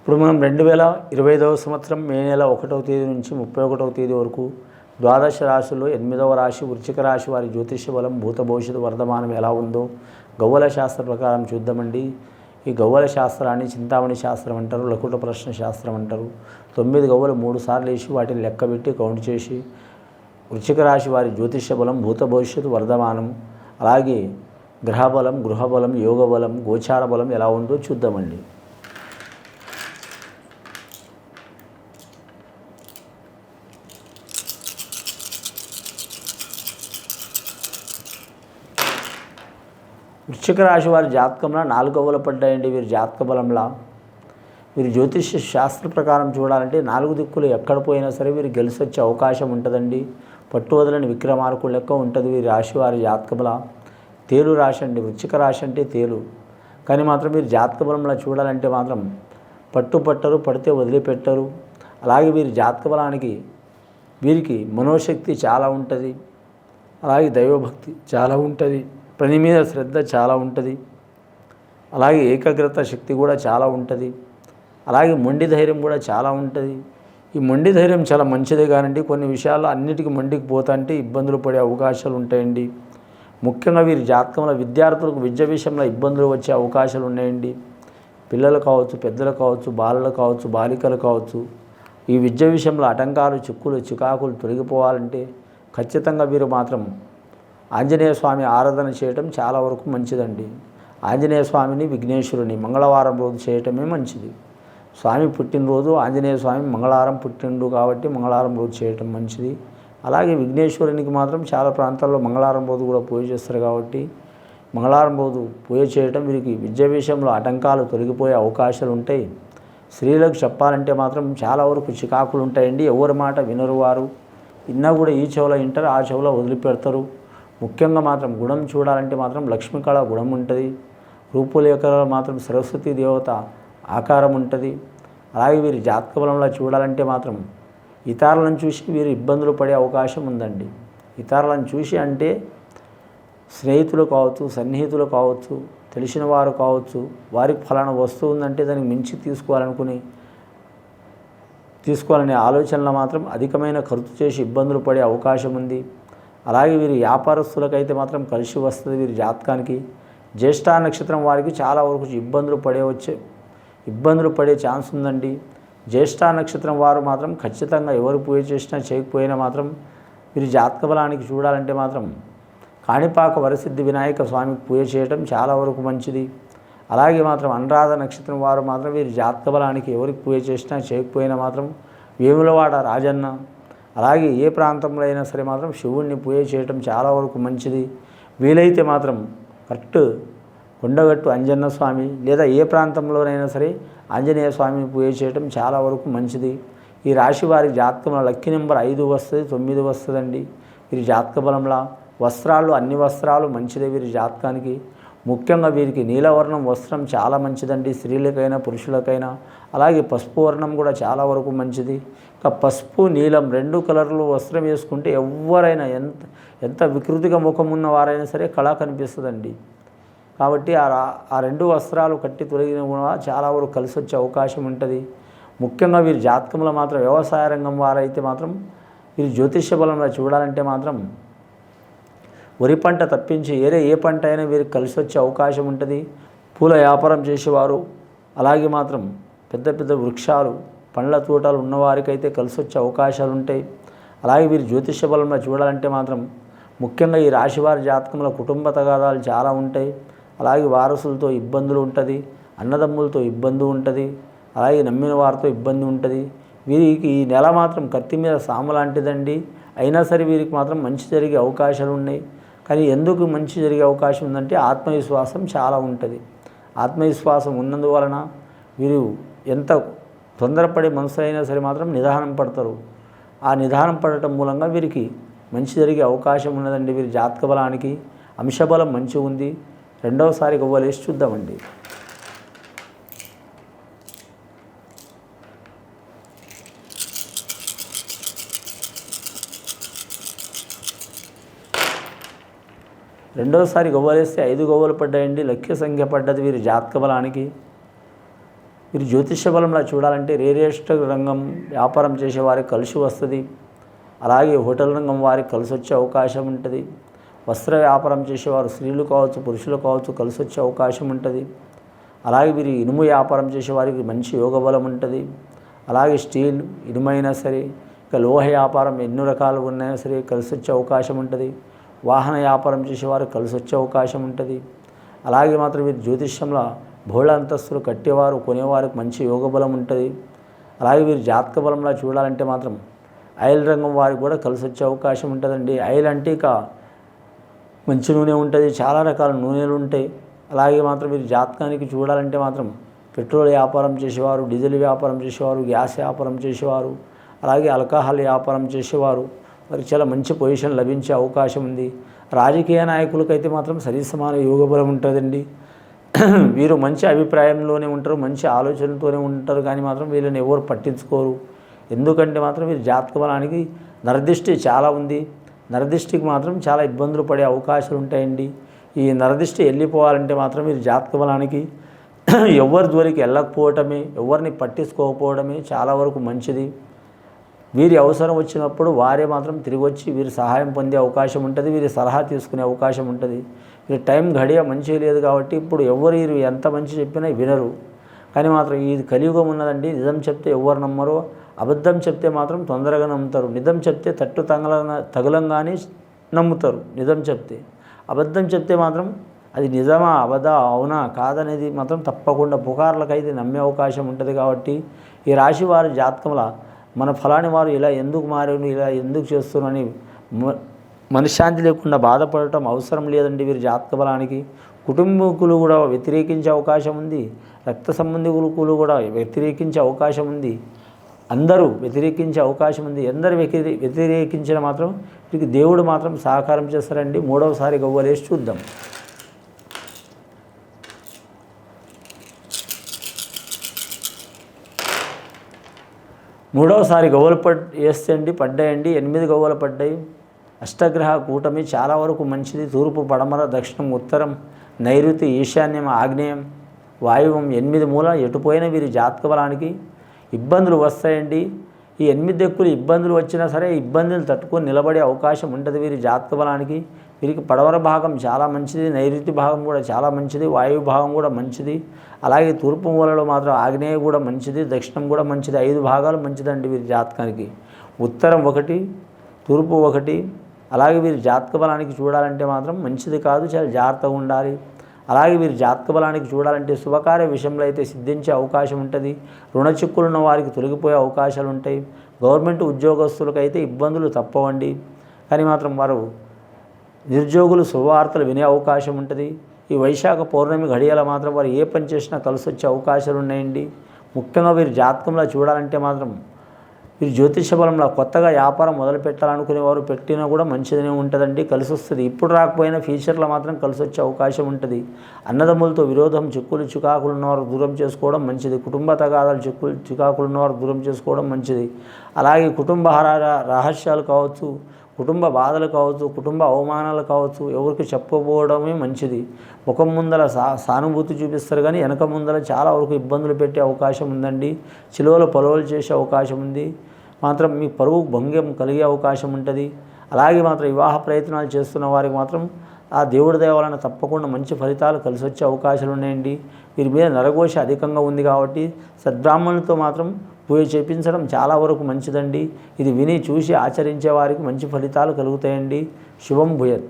ఇప్పుడు మనం రెండు వేల ఇరవై ఐదవ సంవత్సరం మే నెల ఒకటవ తేదీ నుంచి ముప్పై ఒకటవ తేదీ వరకు ద్వాదశ రాశుల్లో ఎనిమిదవ రాశి వృచ్చిక రాశి వారి జ్యోతిష్య బలం భూత భవిష్యత్తు వర్ధమానం ఎలా ఉందో గవ్వల శాస్త్ర ప్రకారం చూద్దామండి. ఈ గవ్వల శాస్త్రాన్ని చింతామణి శాస్త్రం అంటారు లకుట ప్రశ్న శాస్త్రం అంటారు. తొమ్మిది గవ్వలు మూడు సార్లు వేసి వాటిని లెక్కబెట్టి కౌంట్ చేసి వృచ్చిక రాశి వారి జ్యోతిష బలం భూత భవిష్యత్తు వర్ధమానం అలాగే గ్రహబలం గృహబలం యోగబలం గోచార బలం ఎలా ఉందో చూద్దామండి. వృశ్చిక రాశి వారి జాతకంలో నాలుగు బలం పడ్డాయండి వీరి జాతక బలంలా. వీరి జ్యోతిష్య శాస్త్ర ప్రకారం చూడాలంటే నాలుగు దిక్కులు ఎక్కడ పోయినా సరే వీరు గెలిచి వచ్చే అవకాశం ఉంటుందండి. పట్టు వదలని విక్రమార్కు లెక్క ఉంటుంది వీరి రాశి వారి జాతక బల. తేలు రాశి అండి వృశ్చిక రాశి అంటే తేలు. కానీ మాత్రం మీరు జాతక బలంలో చూడాలంటే మాత్రం పట్టు పట్టరు పడితే వదిలిపెట్టరు. అలాగే వీరి జాతక బలానికి వీరికి మనోశక్తి చాలా ఉంటుంది. అలాగే దైవభక్తి చాలా ఉంటుంది. పని మీద శ్రద్ధ చాలా ఉంటుంది. అలాగే ఏకాగ్రత శక్తి కూడా చాలా ఉంటుంది. అలాగే మొండి ధైర్యం కూడా చాలా ఉంటుంది. ఈ మొండి ధైర్యం చాలా మంచిదే కానండి. కొన్ని విషయాల్లో అన్నిటికీ మొండికి పోతాంటే ఇబ్బందులు పడే అవకాశాలు ఉంటాయండి. ముఖ్యంగా వీరి జాతకంలో విద్యార్థులకు విద్య విషయంలో ఇబ్బందులు వచ్చే అవకాశాలు ఉన్నాయండి. పిల్లలు కావచ్చు పెద్దలు కావచ్చు బాలలు కావచ్చు బాలికలు కావచ్చు. ఈ విద్య విషయంలో ఆటంకాలు చిక్కులు చికాకులు తొలగిపోవాలంటే ఖచ్చితంగా వీరు మాత్రం ఆంజనేయ స్వామి ఆరాధన చేయటం చాలా వరకు మంచిదండి. ఆంజనేయ స్వామిని విఘ్నేశ్వరుని మంగళవారం రోజు చేయటమే మంచిది. స్వామి పుట్టినరోజు ఆంజనేయ స్వామి మంగళవారం పుట్టిండు కాబట్టి మంగళవారం రోజు చేయటం మంచిది. అలాగే విఘ్నేశ్వరునికి మాత్రం చాలా ప్రాంతాల్లో మంగళవారం రోజు కూడా పూజ చేస్తారు కాబట్టి మంగళవారం రోజు పూజ చేయటం వీరికి విద్య విషయంలో ఆటంకాలు తొలగిపోయే అవకాశాలు ఉంటాయి. స్త్రీలకు చెప్పాలంటే మాత్రం చాలా వరకు చికాకులు ఉంటాయండి. ఎవరి మాట వినరు వారు. విన్నా కూడా ఈ చెవులో వింటారు ఆ చెవులో వదిలిపెడతారు. ముఖ్యంగా మాత్రం గుణం చూడాలంటే మాత్రం లక్ష్మీ కళ గుణం ఉంటుంది. రూపులేఖలో మాత్రం సరస్వతి దేవత ఆకారం ఉంటుంది. అలాగే వీరి జాతక బలంలో చూడాలంటే మాత్రం ఇతరులను చూసి వీరు ఇబ్బందులు పడే అవకాశం ఉందండి. ఇతరులను చూసి అంటే స్నేహితులు కావచ్చు సన్నిహితులు కావచ్చు తెలిసిన వారు కావచ్చు వారికి ఫలానా వస్తువు ఉందంటే దానికి మించి తీసుకోవాలనుకుని తీసుకోవాలనే ఆలోచనలో మాత్రం అధికమైన ఖర్చు చేసి ఇబ్బందులు పడే అవకాశం ఉంది. అలాగే వీరి వ్యాపారస్తులకైతే మాత్రం కలిసి వస్తుంది వీరి జాతకానికి. జ్యేష్ఠ నక్షత్రం వారికి చాలా వరకు ఇబ్బందులు పడే వచ్చే ఇబ్బందులు పడే ఛాన్స్ ఉందండి. జ్యేష్ఠ నక్షత్రం వారు మాత్రం ఖచ్చితంగా ఎవరు పూజ చేసినా చేయకపోయినా మాత్రం వీరి జాతక బలానికి చూడాలంటే మాత్రం కాణిపాక వరసిద్ధి వినాయక స్వామికి పూజ చేయటం చాలా వరకు మంచిది. అలాగే మాత్రం అనురాధ నక్షత్రం వారు మాత్రం వీరి జాతక బలానికి ఎవరికి పూజ చేసినా చేయకపోయినా మాత్రం వేములవాడ రాజన్న అలాగే ఏ ప్రాంతంలో అయినా సరే మాత్రం శివుణ్ణి పూజ చేయటం చాలా వరకు మంచిది. వీలైతే మాత్రం కరెక్ట్ కొండగట్టు అంజన్న స్వామి లేదా ఏ ప్రాంతంలోనైనా సరే ఆంజనేయ స్వామిని పూజ చేయటం చాలా వరకు మంచిది. ఈ రాశి వారి జాతకంలో లక్కీ నెంబర్ ఐదు వస్తుంది తొమ్మిది వస్తుందండి. వీరి జాతక బలంలా వస్త్రాలు అన్ని వస్త్రాలు మంచిదే వీరి జాతకానికి. ముఖ్యంగా వీరికి నీలవర్ణం వస్త్రం చాలా మంచిదండి. స్త్రీలకైనా పురుషులకైనా. అలాగే పసుపు వర్ణం కూడా చాలా వరకు మంచిది. ఇంకా పసుపు నీలం రెండు కలర్లు వస్త్రం వేసుకుంటే ఎవరైనా ఎంత ఎంత వికృతిగా ముఖం ఉన్న వారైనా సరే కళ కనిపిస్తుందండి. కాబట్టి ఆ ఆ రెండు వస్త్రాలు కట్టి తొలగిన కూడా చాలా వరకు కలిసి వచ్చే అవకాశం ఉంటుంది. ముఖ్యంగా వీరి జాతకంలో మాత్రం వ్యవసాయ రంగం వారైతే మాత్రం వీరి జ్యోతిష్య బలంలో చూడాలంటే మాత్రం వరి పంట తప్పించి వేరే ఏ పంట అయినా వీరికి కలిసి వచ్చే అవకాశం ఉంటుంది. పూల వ్యాపారం చేసేవారు అలాగే మాత్రం పెద్ద పెద్ద వృక్షాలు పండ్ల తోటలు ఉన్నవారికైతే కలిసి వచ్చే అవకాశాలు ఉంటాయి. అలాగే వీరు జ్యోతిష్య బలంలో చూడాలంటే మాత్రం ముఖ్యంగా ఈ రాశివారి జాతకంలో కుటుంబ తగాదాలు చాలా ఉంటాయి. అలాగే వారసులతో ఇబ్బందులు ఉంటుంది అన్నదమ్ములతో ఇబ్బంది ఉంటుంది అలాగే నమ్మిన వారితో ఇబ్బంది ఉంటుంది. వీరికి ఈ నెల మాత్రం కత్తి మీద సాము లాంటిదండి. అయినా సరే వీరికి మాత్రం మంచి జరిగే అవకాశాలు ఉన్నాయి. కానీ ఎందుకు మంచి జరిగే అవకాశం ఉందంటే ఆత్మవిశ్వాసం చాలా ఉంటుంది. ఆత్మవిశ్వాసం ఉన్నందువలన వీరు ఎంత తొందరపడే మనసు అయినా సరే మాత్రం నిదానం పడతారు. ఆ నిదానం పడటం మూలంగా వీరికి మంచి జరిగే అవకాశం ఉన్నదండి వీరి జాతక బలానికి. అంశబలం మంచి ఉంది. రెండవసారి గవ్వలేసి చూద్దామండి. రెండోసారి గవ్వలేస్తే ఐదు గవ్వలు పడ్డాయండి. లక్ష్య సంఖ్య పడ్డది వీరి జాతక బలానికి. వీరి జ్యోతిష బలంలా చూడాలంటే రేరేష్ట రంగం వ్యాపారం చేసే వారికి కలిసి వస్తుంది. అలాగే హోటల్ రంగం వారికి కలిసి వచ్చే అవకాశం ఉంటుంది. వస్త్ర వ్యాపారం చేసేవారు స్త్రీలు కావచ్చు పురుషులు కావచ్చు కలిసి వచ్చే అవకాశం ఉంటుంది. అలాగే వీరి ఇనుము వ్యాపారం చేసే వారికి మంచి యోగ బలం ఉంటుంది. అలాగే స్టీల్ ఇనుమైనా సరే ఇక లోహ వ్యాపారం ఎన్నో రకాలు ఉన్నాయో సరే కలిసి వచ్చే అవకాశం ఉంటుంది. వాహన వ్యాపారం చేసేవారు కలిసి వచ్చే అవకాశం ఉంటుంది. అలాగే మాత్రం వీరి జ్యోతిష్యంలో బహుళ అంతస్తులు కట్టేవారు కొనేవారికి మంచి యోగ బలం ఉంటుంది. అలాగే వీరు జాతక బలంలో చూడాలంటే మాత్రం ఆయిల్ రంగం వారికి కూడా కలిసి వచ్చే అవకాశం ఉంటుందండి. ఆయిల్ అంటే ఇక మంచి నూనె ఉంటుంది చాలా రకాల నూనెలు ఉంటాయి. అలాగే మాత్రం మీరు జాతకానికి చూడాలంటే మాత్రం పెట్రోల్ వ్యాపారం చేసేవారు డీజిల్ వ్యాపారం చేసేవారు గ్యాస్ వ్యాపారం చేసేవారు అలాగే ఆల్కహాల్ వ్యాపారం చేసేవారు. వారికి చాలా మంచి పొజిషన్ లభించే అవకాశం ఉంది. రాజకీయ నాయకులకైతే మాత్రం సరిసమాన యోగబలం ఉంటుందండి. వీరు మంచి అభిప్రాయంలోనే ఉంటారు మంచి ఆలోచనతోనే ఉంటారు కానీ మాత్రం వీళ్ళని ఎవరు పట్టించుకోరు. ఎందుకంటే మాత్రం వీరి జాతక బలానికి నరదిష్టి చాలా ఉంది. నరదిష్టికి మాత్రం చాలా ఇబ్బందులు పడే అవకాశాలు ఉంటాయండి. ఈ నరదిష్టి వెళ్ళిపోవాలంటే మాత్రం మీరు జాతక బలానికి ఎవరి జోలికి వెళ్ళకపోవటమే ఎవరిని పట్టించుకోకపోవడమే చాలా వరకు మంచిది. వీరి అవసరం వచ్చినప్పుడు వారే మాత్రం తిరిగి వచ్చి వీరి సహాయం పొందే అవకాశం ఉంటుంది వీరి సలహా తీసుకునే అవకాశం ఉంటుంది. వీరి టైం గడియ మంచిగా లేదు కాబట్టి ఇప్పుడు ఎవరు వీరు ఎంత మంచి చెప్పినా వినరు. కానీ మాత్రం ఇది కలియుగం ఉన్నదండి నిజం చెప్తే ఎవరు నమ్మరు అబద్ధం చెప్తే మాత్రం తొందరగా నమ్ముతారు. నిజం చెప్తే తట్టు తగల తగలంగానే నమ్ముతారు నిజం చెప్తే. అబద్ధం చెప్తే మాత్రం అది నిజమా అబద్ధ అవునా కాదనేది మాత్రం తప్పకుండా పుకార్లకైతే నమ్మే అవకాశం ఉంటుంది కాబట్టి ఈ రాశి వారి జాతకంలో మన ఫలాని వారు ఇలా ఎందుకు మారారు ఇలా ఎందుకు చేస్తున్నారని మ- మనశ్శాంతి లేకుండా బాధపడటం అవసరం లేదండి వీరి జాతక బలానికి. కుటుంబకులు కూడా వ్యతిరేకించే అవకాశం ఉంది. రక్త సంబంధికులు కూడా వ్యతిరేకించే అవకాశం ఉంది. అందరూ వ్యతిరేకించే అవకాశం ఉంది. ఎందరు వ్యతిరే వ్యతిరేకించిన మాత్రం వీరికి దేవుడు మాత్రం సహకారం చేస్తారండి. మూడవసారి గవ్వలేసి చూద్దాం. మూడవసారి గవ్వలు పడ్ వేస్తే అండి పడ్డాయండి. ఎనిమిది గవ్వలు పడ్డాయి. అష్టగ్రహ కూటమి చాలా వరకు మంచిది. తూర్పు పడమర దక్షిణం ఉత్తరం నైరుతి ఈశాన్యం ఆగ్నేయం వాయువం ఎనిమిది మూల ఎటుపోయిన వీరి జాతక బలానికి ఇబ్బందులు వస్తాయండి. ఈ ఎనిమిది దిక్కులు ఇబ్బందులు వచ్చినా సరే ఇబ్బందులు తట్టుకొని నిలబడే అవకాశం ఉంటుంది వీరి జాతక బలానికి. వీరికి పడవర భాగం చాలా మంచిది నైరుతి భాగం కూడా చాలా మంచిది వాయువు భాగం కూడా మంచిది. అలాగే తూర్పు మూలలో మాత్రం ఆగ్నేయ కూడా మంచిది దక్షిణం కూడా మంచిది. ఐదు భాగాలు మంచిదండి వీరి జాతకానికి. ఉత్తరం ఒకటి తూర్పు ఒకటి. అలాగే వీరి జాతక బలానికి చూడాలంటే మాత్రం మంచిది కాదు చాలా జాగ్రత్తగా ఉండాలి. అలాగే వీరి జాతక బలానికి చూడాలంటే శుభకార్య విషయంలో అయితే సిద్ధించే అవకాశం ఉంటుంది. రుణ చిక్కులున్న వారికి తొలగిపోయే అవకాశాలు ఉంటాయి. గవర్నమెంట్ ఉద్యోగస్తులకైతే ఇబ్బందులు తప్పవండి. కానీ మాత్రం వారు నిరుద్యోగులు శుభవార్తలు వినే అవకాశం ఉంటుంది. ఈ వైశాఖ పౌర్ణమి గడియాల మాత్రం వారు ఏ పని చేసినా కలిసి వచ్చే అవకాశాలు ఉన్నాయండి. ముఖ్యంగా వీరి జాతకంలో చూడాలంటే మాత్రం మీరు జ్యోతిష బలంలో కొత్తగా వ్యాపారం మొదలు పెట్టాలనుకునే వారు పెట్టినా కూడా మంచిదనే ఉంటుందండి కలిసి వస్తుంది ఇప్పుడు రాకపోయినా ఫ్యూచర్లో మాత్రం కలిసి వచ్చే అవకాశం ఉంటుంది. అన్నదమ్ములతో విరోధం చిక్కులు చికాకులు ఉన్నవారు దూరం చేసుకోవడం మంచిది. కుటుంబ తగాదాలు చిక్కులు చికాకులు ఉన్నవారు దూరం చేసుకోవడం మంచిది. అలాగే కుటుంబ హర- రహస్యాలు కావచ్చు కుటుంబ బాధలు కావచ్చు కుటుంబ అవమానాలు కావచ్చు ఎవరికి చెప్పకపోవడమే మంచిది. ముఖం ముందర సా సానుభూతి చూపిస్తారు కానీ వెనక ముందర చాలా వరకు ఇబ్బందులు పెట్టే అవకాశం ఉందండి. చిలువలు పొలవలు చేసే అవకాశం ఉంది. మాత్రం మీ పరువు భంగ్యం కలిగే అవకాశం ఉంటుంది. అలాగే మాత్రం వివాహ ప్రయత్నాలు చేస్తున్న వారికి మాత్రం ఆ దేవుడి దయ తప్పకుండా మంచి ఫలితాలు కలిసి వచ్చే అవకాశాలు ఉన్నాయండి. వీరి మీద నరఘోష అధికంగా ఉంది కాబట్టి సద్బ్రాహ్మణులతో మాత్రం పూజ చేపించడం చాలా వరకు మంచిదండి. ఇది విని చూసి ఆచరించే వారికి మంచి ఫలితాలు కలుగుతాయండి. శుభం భూయత్.